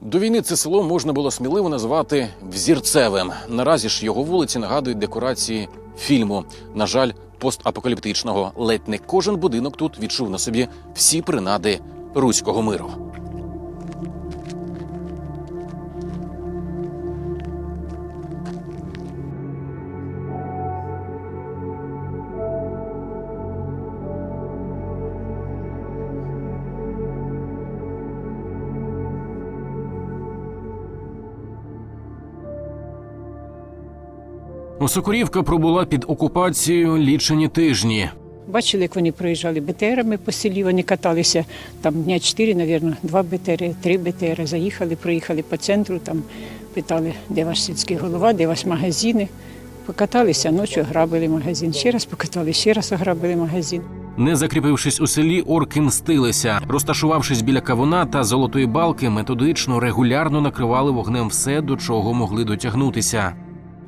До війни це село можна було сміливо назвати взірцевим. Наразі ж його вулиці нагадують декорації фільму. На жаль, постапокаліптичного. Ледь не кожен будинок тут відчув на собі всі принади руського миру. Осокорівка пробула під окупацією лічені тижні. Бачили, як вони проїжджали БТРами по селі, вони каталися там дня чотири, мабуть, два БТРи, три БТРи. Заїхали, проїхали по центру, там питали, де ваш сільський голова, де ваші магазини. Покаталися ночі, ограбили магазин. Ще раз покатали, ще раз ограбили магазин. Не закріпившись у селі, орки мстилися. Розташувавшись біля кавуна та золотої балки, методично регулярно накривали вогнем все, до чого могли дотягнутися.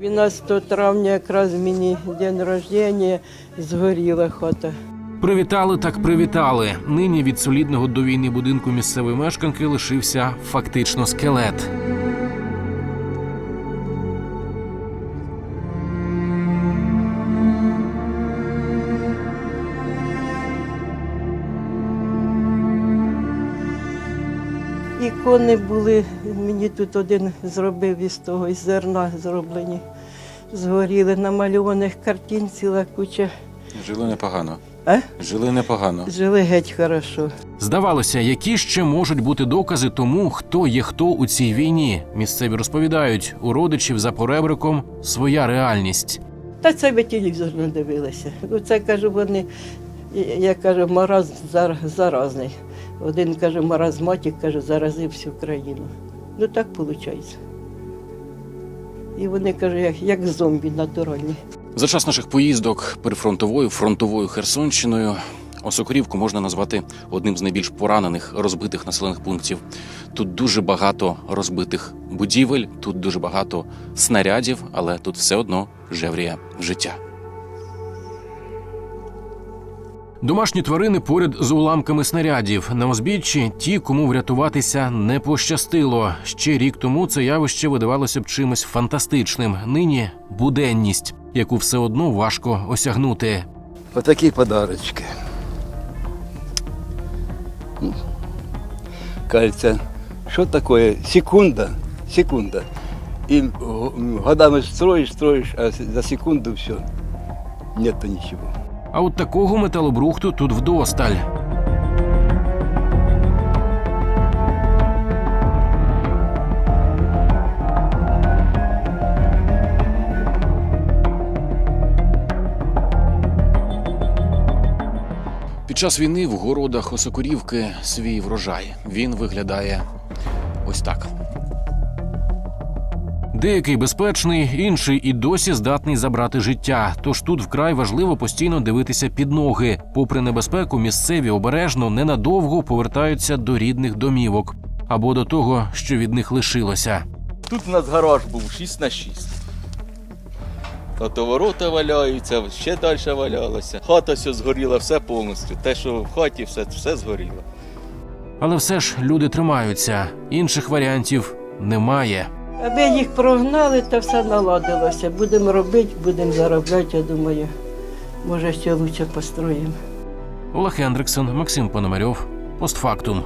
12 травня якраз мені день рождення згоріла хата. Привітали так привітали. Нині від солідного до війни будинку місцевої мешканки лишився фактично скелет. Ікони були, мені тут один зробив із того, із зерна зроблені. Згоріли намальованих картин ціла куча. Жили непогано. А? Жили непогано. Жили геть хорошо. Здавалося, які ще можуть бути докази тому, хто є хто у цій війні. Місцеві розповідають, у родичів за поребриком своя реальність. Та це ви телевізор не дивилися. Оце кажу, вони, я кажу, мороз зар- заразний. Один каже, маразматик, каже, заразив всю країну. Ну так виходить. І вони кажуть, як, як зомбі натуральні. За час наших поїздок прифронтовою фронтовою Херсонщиною Осокорівку можна назвати одним з найбільш поранених розбитих населених пунктів. Тут дуже багато розбитих будівель, тут дуже багато снарядів, але тут все одно жевріє життя. Домашні тварини поряд з уламками снарядів. На узбіччі ті, кому врятуватися не пощастило. Ще рік тому це явище видавалося б чимось фантастичним. Нині буденність, яку все одно важко осягнути. Отакі подарочки. Кажеться, що таке? Секунда, секунда. І го- годами строїш, строїш, а за секунду все. Нету нічого. А от такого металобрухту тут вдосталь. Під час війни в городах Осокорівки свій врожай. Він виглядає ось так. Деякий безпечний, інший і досі здатний забрати життя. Тож тут вкрай важливо постійно дивитися під ноги. Попри небезпеку, місцеві обережно ненадовго повертаються до рідних домівок або до того, що від них лишилося. Тут у нас гараж був 6 на 6. Ото ворота валяються, ще далі валялося. Хата все згоріла, все повністю. Те, що в хаті, все, все згоріло. Але все ж люди тримаються. Інших варіантів немає. Аби їх прогнали, то все наладилося. Будемо робити, будемо заробляти, я думаю. Може, ще краще построїмо. Олег Ендриксон, Максим Пономарьов. Постфактум.